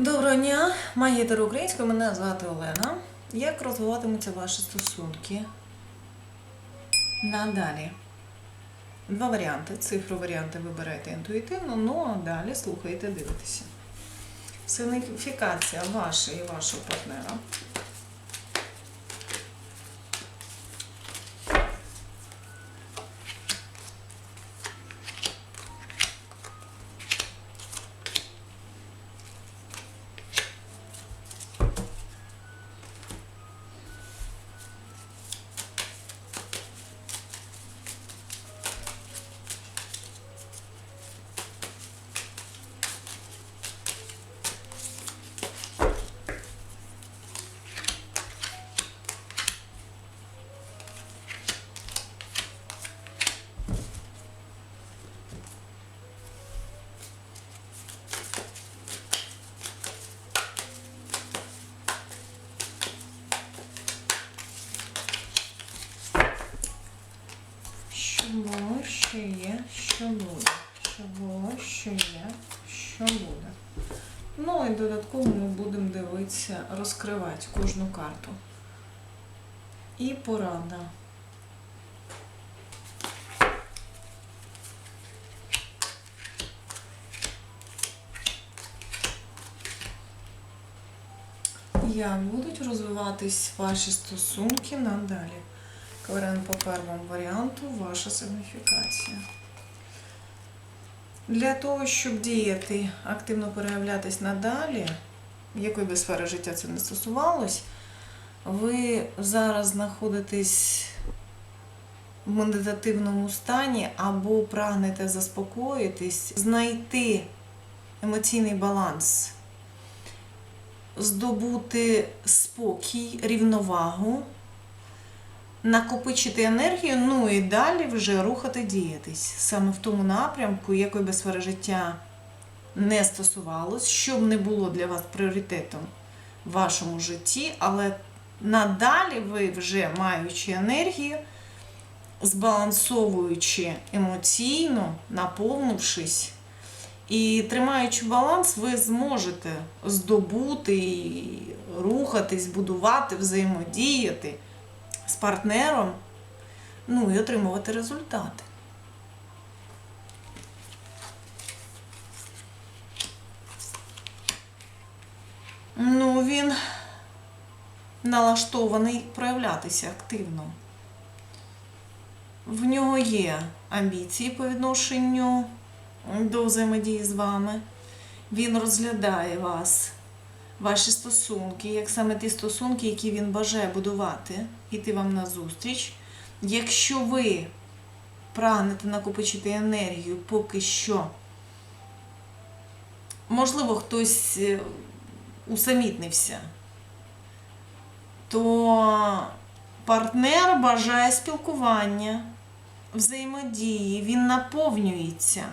Доброго дня, магітер українською, мене звати Олена. Як розвиватимуться ваші стосунки? Надалі. Два варіанти. Цифру варіанти вибирайте інтуїтивно, ну а далі слухайте, дивитеся. Сигніфікація ваша і вашого партнера. Що було, що є, що буде. Що що є, що буде. Ну і додатково ми будемо дивитися, розкривати кожну карту. І порада. Як будуть розвиватись ваші стосунки надалі? Кварен по первому варіанту ваша сигніфікація. Для того, щоб діяти, активно переявлятись надалі, якої би сфери життя це не стосувалось, ви зараз знаходитесь в медитативному стані або прагнете заспокоїтись, знайти емоційний баланс, здобути спокій, рівновагу накопичити енергію, ну і далі вже рухати діятись саме в тому напрямку, якої би сфери життя не стосувалось, щоб не було для вас пріоритетом в вашому житті, але надалі ви вже маючи енергію, збалансовуючи емоційно, наповнившись. І тримаючи баланс, ви зможете здобути, рухатись, будувати, взаємодіяти з партнером, ну і отримувати результати. Ну, він налаштований проявлятися активно. В нього є амбіції по відношенню до взаємодії з вами. Він розглядає вас ваші стосунки, як саме ті стосунки, які він бажає будувати, іти вам на зустріч. Якщо ви прагнете накопичити енергію поки що, можливо, хтось е, усамітнився, то партнер бажає спілкування, взаємодії, він наповнюється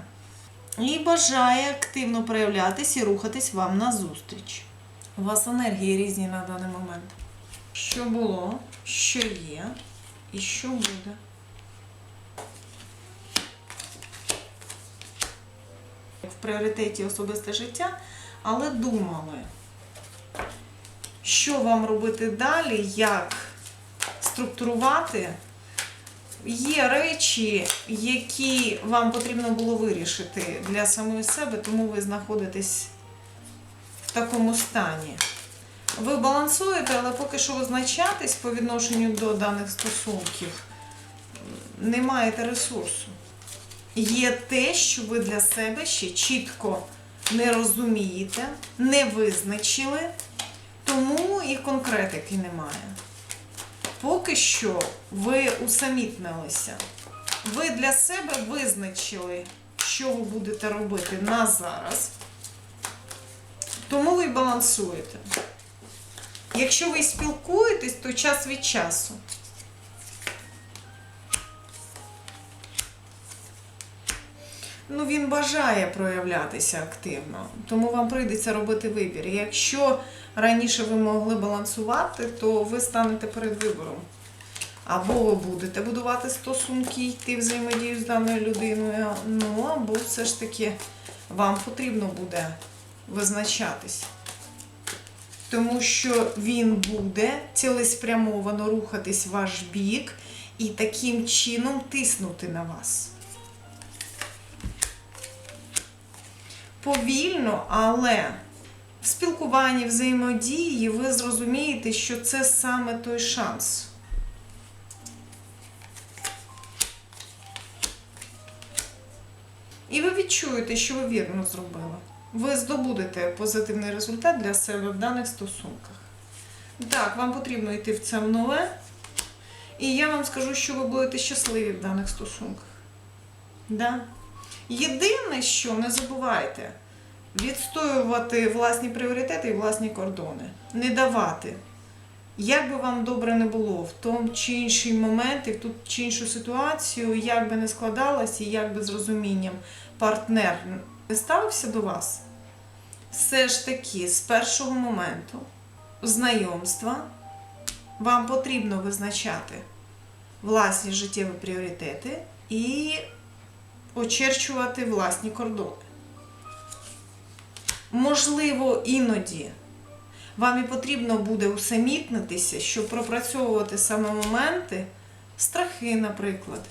і бажає активно проявлятись і рухатись вам на зустріч. У вас енергії різні на даний момент. Що було, що є і що буде. В пріоритеті особисте життя, але думали, що вам робити далі, як структурувати. Є речі, які вам потрібно було вирішити для самої себе, тому ви знаходитесь в такому стані. Ви балансуєте, але поки що визначатись по відношенню до даних стосунків не маєте ресурсу. Є те, що ви для себе ще чітко не розумієте, не визначили, тому і конкретики немає. Поки що ви усамітнилися. Ви для себе визначили, що ви будете робити на зараз. Тому ви балансуєте. Якщо ви спілкуєтесь, то час від часу. Ну, він бажає проявлятися активно, тому вам прийдеться робити вибір. Якщо раніше ви могли балансувати, то ви станете перед вибором. Або ви будете будувати стосунки, йти взаємодію з даною людиною, ну або все ж таки вам потрібно буде визначатись. тому що він буде цілеспрямовано рухатись в ваш бік і таким чином тиснути на вас. Повільно, але в спілкуванні, взаємодії ви зрозумієте, що це саме той шанс. І ви відчуєте, що ви вірно зробили. Ви здобудете позитивний результат для себе в даних стосунках. Так, вам потрібно йти в це нове. І я вам скажу, що ви будете щасливі в даних стосунках. Да? Єдине, що не забувайте відстоювати власні пріоритети і власні кордони. Не давати. Як би вам добре не було в тому чи інший момент, і в ту чи іншу ситуацію, як би не складалось, і як би з розумінням партнер не ставився до вас, все ж таки з першого моменту знайомства вам потрібно визначати власні життєві пріоритети і очерчувати власні кордони. Можливо, іноді вам і потрібно буде усамітнитися, щоб пропрацьовувати саме моменти, страхи, наприклад,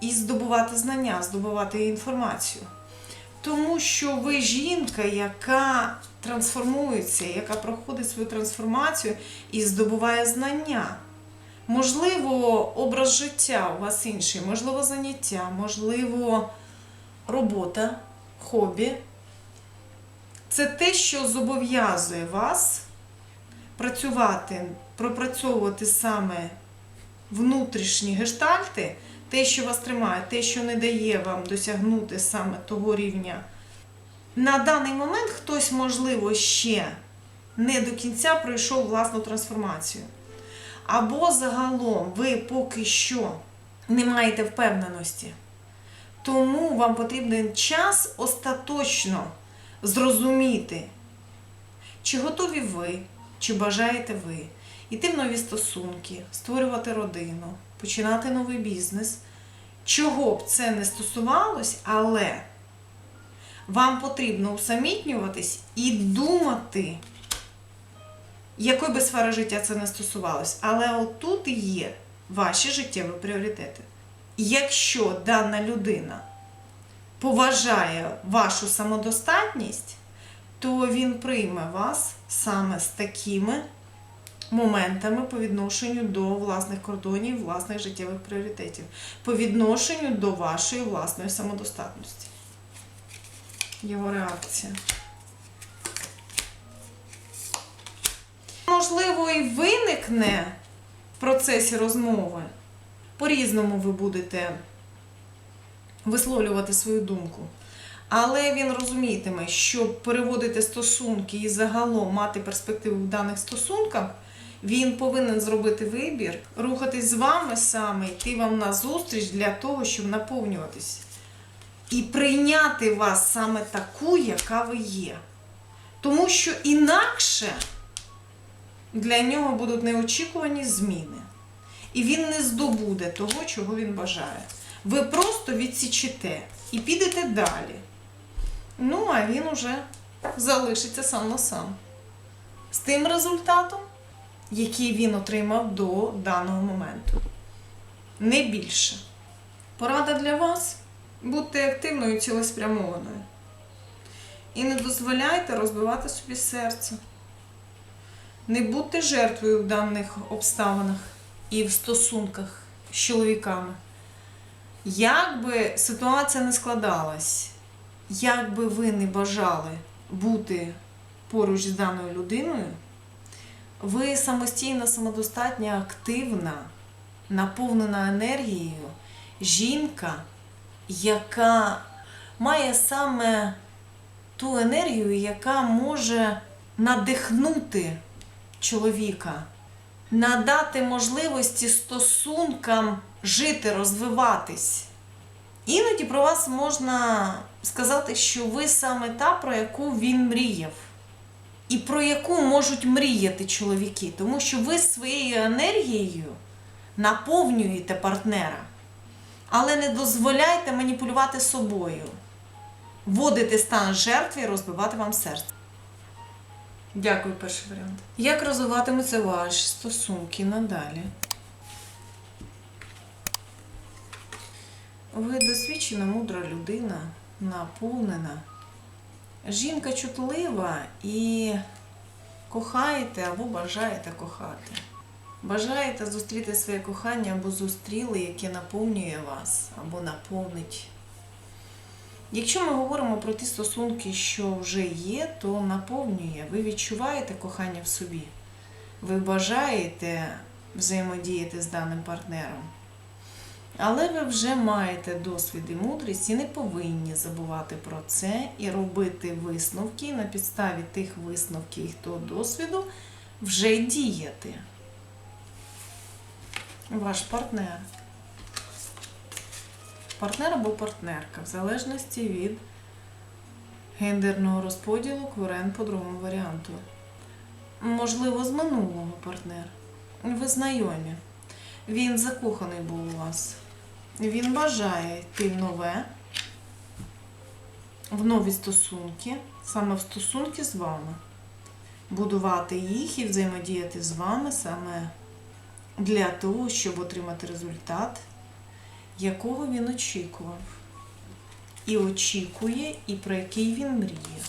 і здобувати знання, здобувати інформацію. Тому що ви жінка, яка трансформується, яка проходить свою трансформацію і здобуває знання. Можливо, образ життя у вас інший, можливо, заняття, можливо, робота, хобі. Це те, що зобов'язує вас працювати, пропрацьовувати саме внутрішні гештальти, те, що вас тримає, те, що не дає вам досягнути саме того рівня. На даний момент хтось, можливо, ще не до кінця пройшов власну трансформацію. Або загалом ви поки що не маєте впевненості. Тому вам потрібен час остаточно зрозуміти, чи готові ви, чи бажаєте ви йти в нові стосунки, створювати родину, починати новий бізнес. Чого б це не стосувалось, але вам потрібно усамітнюватись і думати, якої би сфери життя це не стосувалось. Але отут є ваші життєві пріоритети. Якщо дана людина поважає вашу самодостатність, то він прийме вас саме з такими моментами по відношенню до власних кордонів, власних життєвих пріоритетів, по відношенню до вашої власної самодостатності. Його реакція. Можливо, і виникне в процесі розмови. По-різному ви будете висловлювати свою думку. Але він розумітиме, щоб переводити стосунки і загалом мати перспективу в даних стосунках, він повинен зробити вибір, рухатись з вами саме, йти вам на зустріч для того, щоб наповнюватись. І прийняти вас саме таку, яка ви є. Тому що інакше для нього будуть неочікувані зміни. І він не здобуде того, чого він бажає. Ви просто відсічите і підете далі. Ну, а він уже залишиться сам на сам. З тим результатом, який він отримав до даного моменту. Не більше. Порада для вас будьте активною і цілеспрямованою. І не дозволяйте розбивати собі серце. Не будьте жертвою в даних обставинах і в стосунках з чоловіками. Як би ситуація не складалась, як би ви не бажали бути поруч з даною людиною, ви самостійна, самодостатня, активна, наповнена енергією жінка, яка має саме ту енергію, яка може надихнути чоловіка, надати можливості стосункам жити, розвиватись. Іноді про вас можна сказати, що ви саме та, про яку він мріяв. І про яку можуть мріяти чоловіки, тому що ви своєю енергією наповнюєте партнера, але не дозволяйте маніпулювати собою, вводити стан жертви і розбивати вам серце. Дякую, перший варіант. Як розвиватимуться ваші стосунки надалі? Ви досвідчена, мудра людина, наповнена. Жінка чутлива і кохаєте або бажаєте кохати. Бажаєте зустріти своє кохання або зустріли, яке наповнює вас, або наповнить. Якщо ми говоримо про ті стосунки, що вже є, то наповнює. Ви відчуваєте кохання в собі. Ви бажаєте взаємодіяти з даним партнером. Але ви вже маєте досвід і мудрість і не повинні забувати про це і робити висновки і на підставі тих висновків і того досвіду вже діяти. Ваш партнер. Партнер або партнерка, в залежності від гендерного розподілу кварен по другому варіанту. Можливо, з минулого партнер. Ви знайомі. Він закоханий був у вас. Він бажає йти в нове, в нові стосунки, саме в стосунки з вами. Будувати їх і взаємодіяти з вами саме для того, щоб отримати результат, якого він очікував. І очікує, і про який він мріє.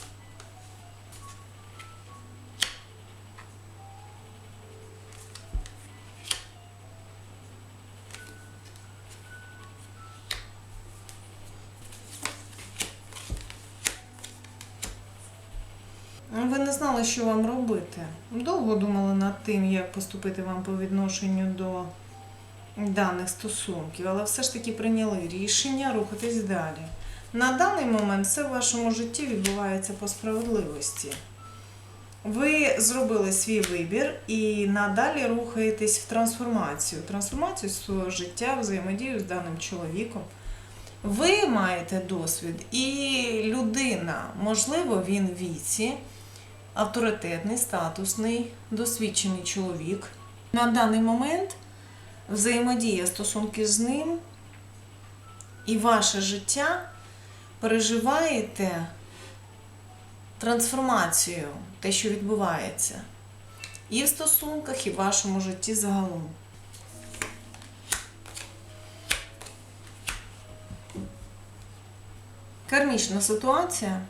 Ви що вам робити. Довго думали над тим, як поступити вам по відношенню до даних стосунків, але все ж таки прийняли рішення рухатись далі. На даний момент все в вашому житті відбувається по справедливості. Ви зробили свій вибір і надалі рухаєтесь в трансформацію. Трансформацію свого життя, взаємодію з даним чоловіком. Ви маєте досвід, і людина, можливо, він віці, авторитетний, статусний, досвідчений чоловік. На даний момент взаємодія стосунки з ним і ваше життя переживаєте трансформацію, те, що відбувається, і в стосунках, і в вашому житті загалом. Кармічна ситуація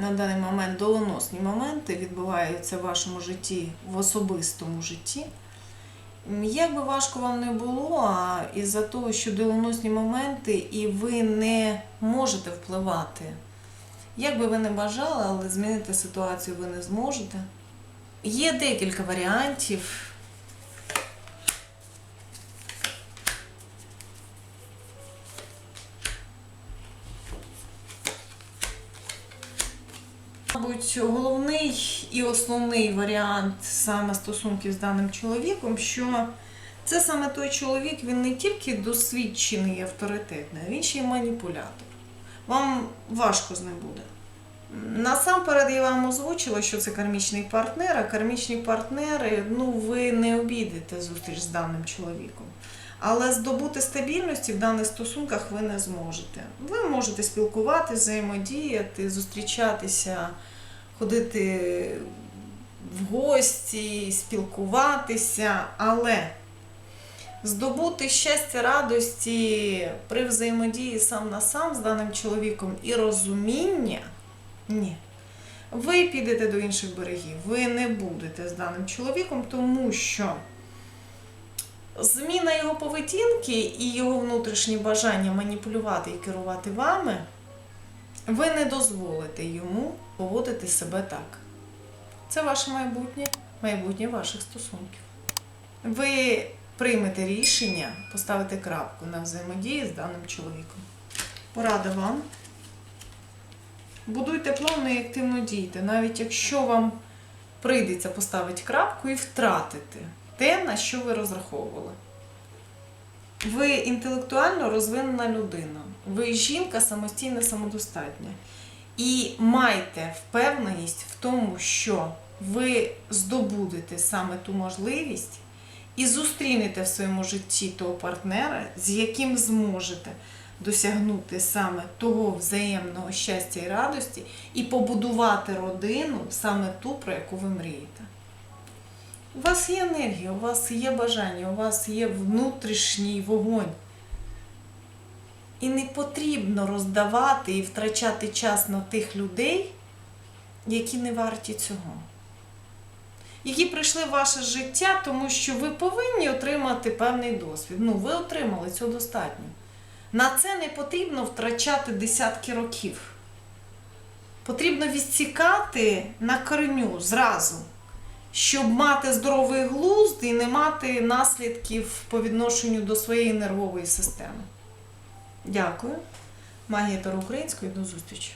на даний момент, доленосні моменти відбуваються в вашому житті, в особистому житті. Як би важко вам не було, а із-за того, що доленосні моменти, і ви не можете впливати. Як би ви не бажали, але змінити ситуацію ви не зможете. Є декілька варіантів. Мабуть, головний і основний варіант саме стосунків з даним чоловіком, що це саме той чоловік, він не тільки досвідчений і авторитетний, а він ще й маніпулятор. Вам важко з ним буде. Насамперед я вам озвучила, що це кармічний партнер, а кармічні партнери, ну ви не обійдете зустріч з даним чоловіком. Але здобути стабільності в даних стосунках ви не зможете. Ви можете спілкуватися, взаємодіяти, зустрічатися, ходити в гості, спілкуватися, але здобути щастя, радості при взаємодії сам на сам з даним чоловіком і розуміння ні. Ви підете до інших берегів, ви не будете з даним чоловіком, тому що зміна його поведінки і його внутрішнє бажання маніпулювати і керувати вами, ви не дозволите йому поводити себе так. Це ваше майбутнє, майбутнє ваших стосунків. Ви приймете рішення поставити крапку на взаємодії з даним чоловіком. Порада вам. Будуйте плавно і активно дійте, навіть якщо вам прийдеться поставити крапку і втратити те, на що ви розраховували. Ви інтелектуально розвинена людина, ви жінка самостійна, самодостатня. І майте впевненість в тому, що ви здобудете саме ту можливість і зустрінете в своєму житті того партнера, з яким зможете досягнути саме того взаємного щастя і радості і побудувати родину саме ту, про яку ви мрієте. У вас є енергія, у вас є бажання, у вас є внутрішній вогонь. І не потрібно роздавати і втрачати час на тих людей, які не варті цього. Які прийшли в ваше життя, тому що ви повинні отримати певний досвід. Ну, ви отримали цього достатньо. На це не потрібно втрачати десятки років. Потрібно відсікати на кореню зразу, щоб мати здоровий глузд і не мати наслідків по відношенню до своєї нервової системи. Дякую. Магія Таро української. До зустрічі.